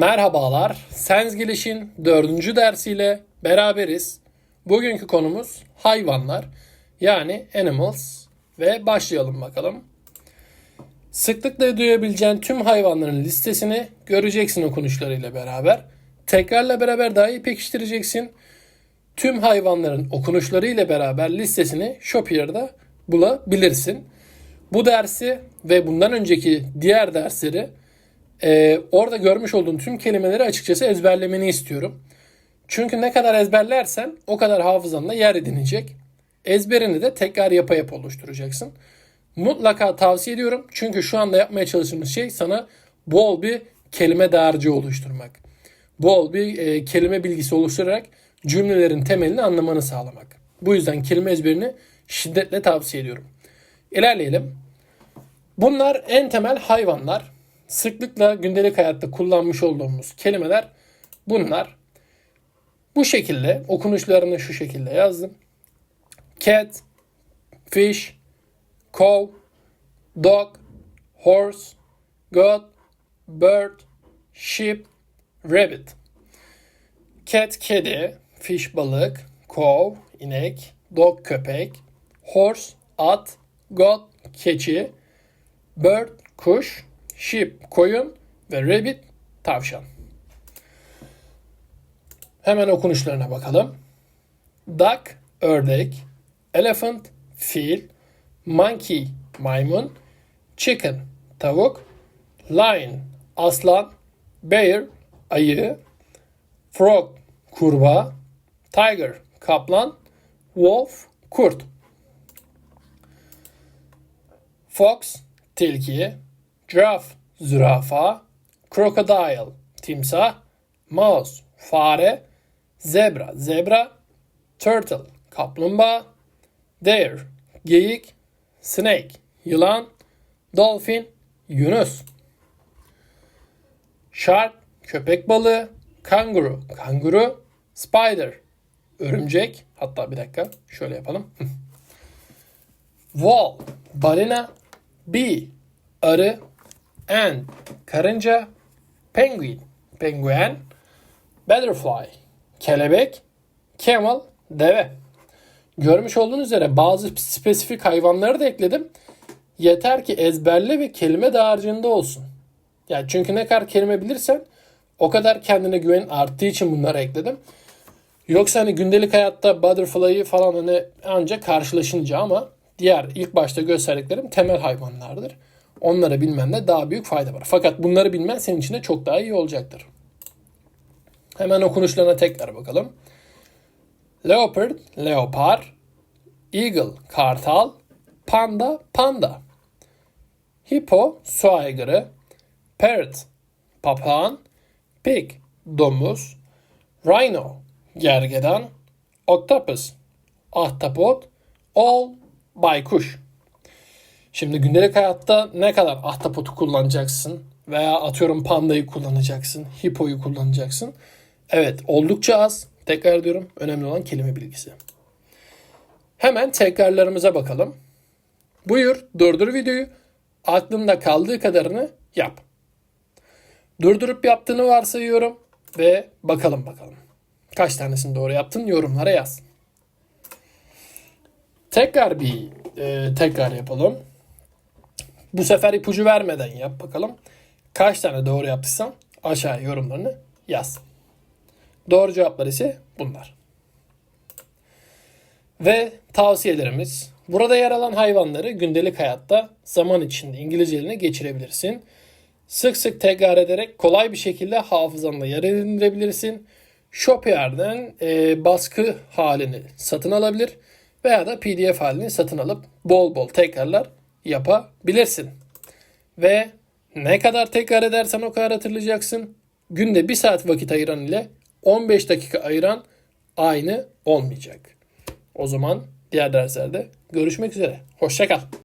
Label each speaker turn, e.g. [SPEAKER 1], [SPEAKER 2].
[SPEAKER 1] Merhabalar, Sens Geliş'in dördüncü dersiyle beraberiz. Bugünkü konumuz hayvanlar, yani animals ve başlayalım bakalım. Sıklıkla duyabileceğin tüm hayvanların listesini göreceksin okunuşlarıyla beraber. Tekrarla beraber daha iyi pekiştireceksin. Tüm hayvanların okunuşlarıyla beraber listesini Shopier'da bulabilirsin. Bu dersi ve bundan önceki diğer dersleri e, orada görmüş olduğun tüm kelimeleri açıkçası ezberlemeni istiyorum. Çünkü ne kadar ezberlersen o kadar hafızanda yer edinecek. Ezberini de tekrar yapa yapa oluşturacaksın. Mutlaka tavsiye ediyorum. Çünkü şu anda yapmaya çalıştığımız şey sana bol bir kelime dağarcığı oluşturmak. Bol bir e, kelime bilgisi oluşturarak cümlelerin temelini anlamanı sağlamak. Bu yüzden kelime ezberini şiddetle tavsiye ediyorum. İlerleyelim. Bunlar en temel hayvanlar. Sıklıkla gündelik hayatta kullanmış olduğumuz kelimeler bunlar. Bu şekilde okunuşlarını şu şekilde yazdım. Cat, fish, cow, dog, horse, goat, bird, sheep, rabbit. Cat kedi, fish balık, cow inek, dog köpek, horse at, goat keçi, bird kuş, sheep koyun ve rabbit tavşan. Hemen okunuşlarına bakalım. Duck ördek, elephant fil, monkey maymun, chicken tavuk, lion aslan, bear ayı, frog kurbağa, tiger kaplan, wolf kurt. Fox tilki, giraffe zürafa, crocodile timsah, mouse fare, zebra zebra, turtle kaplumbağa, deer geyik, snake yılan, dolphin yunus. Shark köpek balığı, kanguru kanguru, spider örümcek hatta bir dakika şöyle yapalım. Wall balina, bee arı, ant karınca, penguin penguen, butterfly kelebek, camel deve. Görmüş olduğunuz üzere bazı spesifik hayvanları da ekledim. Yeter ki ezberle ve kelime dağarcığında olsun. Yani çünkü ne kadar kelime bilirsen o kadar kendine güven arttığı için bunları ekledim. Yoksa hani gündelik hayatta butterfly'ı falan hani ancak karşılaşınca ama diğer ilk başta gösterdiklerim temel hayvanlardır. Onları bilmende daha büyük fayda var. Fakat bunları bilmen senin için de çok daha iyi olacaktır. Hemen okunuşlarına tekrar bakalım. Leopard, leopar. Eagle, kartal. Panda, panda. Hippo, su aygırı. Parrot, papağan. Pig, domuz. Rhino, gergedan. Octopus, ahtapot. All, baykuş. Şimdi gündelik hayatta ne kadar ahtapotu kullanacaksın veya atıyorum pandayı kullanacaksın, hippoyu kullanacaksın. Evet oldukça az. Tekrar diyorum önemli olan kelime bilgisi. Hemen tekrarlarımıza bakalım. Buyur durdur videoyu. Aklında kaldığı kadarını yap. Durdurup yaptığını varsayıyorum ve bakalım bakalım. Kaç tanesini doğru yaptın yorumlara yaz. Tekrar bir e, tekrar yapalım. Bu sefer ipucu vermeden yap bakalım. Kaç tane doğru yaptıysan aşağıya yorumlarını yaz. Doğru cevaplar ise bunlar. Ve tavsiyelerimiz. Burada yer alan hayvanları gündelik hayatta zaman içinde İngilizcelerine geçirebilirsin. Sık sık tekrar ederek kolay bir şekilde hafızanda yer edinebilirsin. Shopier'den e, baskı halini satın alabilir veya da PDF halini satın alıp bol bol tekrarlar yapabilirsin. Ve ne kadar tekrar edersen o kadar hatırlayacaksın. Günde bir saat vakit ayıran ile 15 dakika ayıran aynı olmayacak. O zaman diğer derslerde görüşmek üzere. Hoşçakal.